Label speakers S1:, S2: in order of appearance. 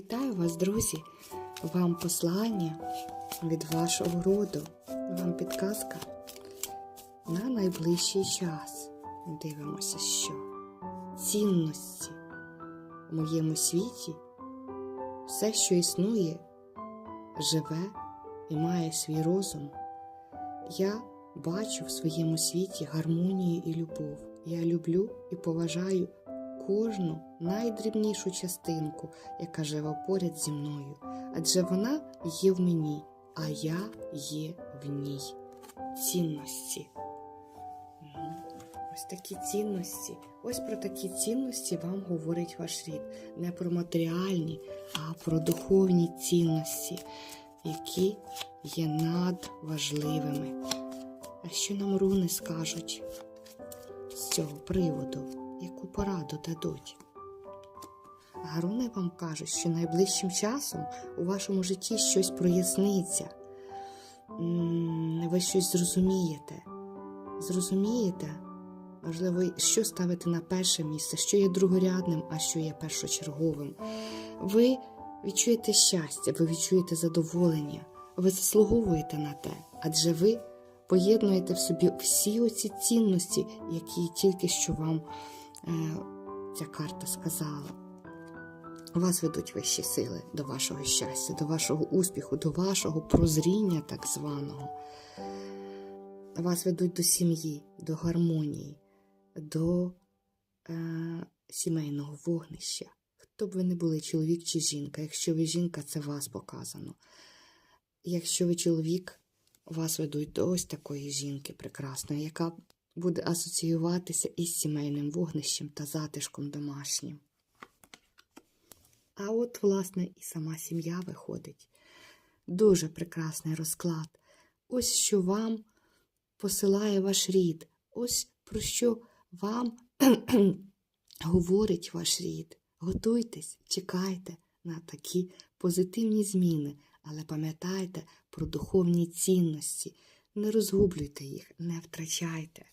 S1: Вітаю вас, друзі! Вам послання від вашого роду. Вам підказка на найближчий час. Дивимося, що цінності в моєму світі все, що існує, живе і має свій розум. Я бачу в своєму світі гармонію і любов. Я люблю і поважаю кожну найдрібнішу частинку, яка живе поряд зі мною, адже вона є в мені, а я є в ній. Цінності. Ось такі цінності. Ось про такі цінності вам говорить ваш рід. Не про матеріальні, а про духовні цінності, які є надважливими. А що нам руни скажуть з цього приводу? Пораду дадуть. Гаруни вам кажуть, що найближчим часом у вашому житті щось проясниться, ви щось зрозумієте. Зрозумієте, можливо, що ставити на перше місце, що є другорядним, а що є першочерговим. Ви відчуєте щастя, ви відчуєте задоволення, ви заслуговуєте на те, адже ви поєднуєте в собі всі оці цінності, які тільки що вам ця карта сказала. Вас ведуть вищі сили до вашого щастя, до вашого успіху, до вашого прозріння, так званого. Вас ведуть до сім'ї, до гармонії, до е, сімейного вогнища. Хто б ви не були, чоловік чи жінка. Якщо ви жінка, це вас показано. Якщо ви чоловік, вас ведуть до ось такої жінки прекрасної, яка буде асоціюватися із сімейним вогнищем та затишком домашнім. А от, власне, і сама сім'я виходить. Дуже прекрасний розклад. Ось що вам посилає ваш рід, ось про що вам говорить ваш рід. Готуйтесь, чекайте на такі позитивні зміни, але пам'ятайте про духовні цінності. Не розгублюйте їх, не втрачайте.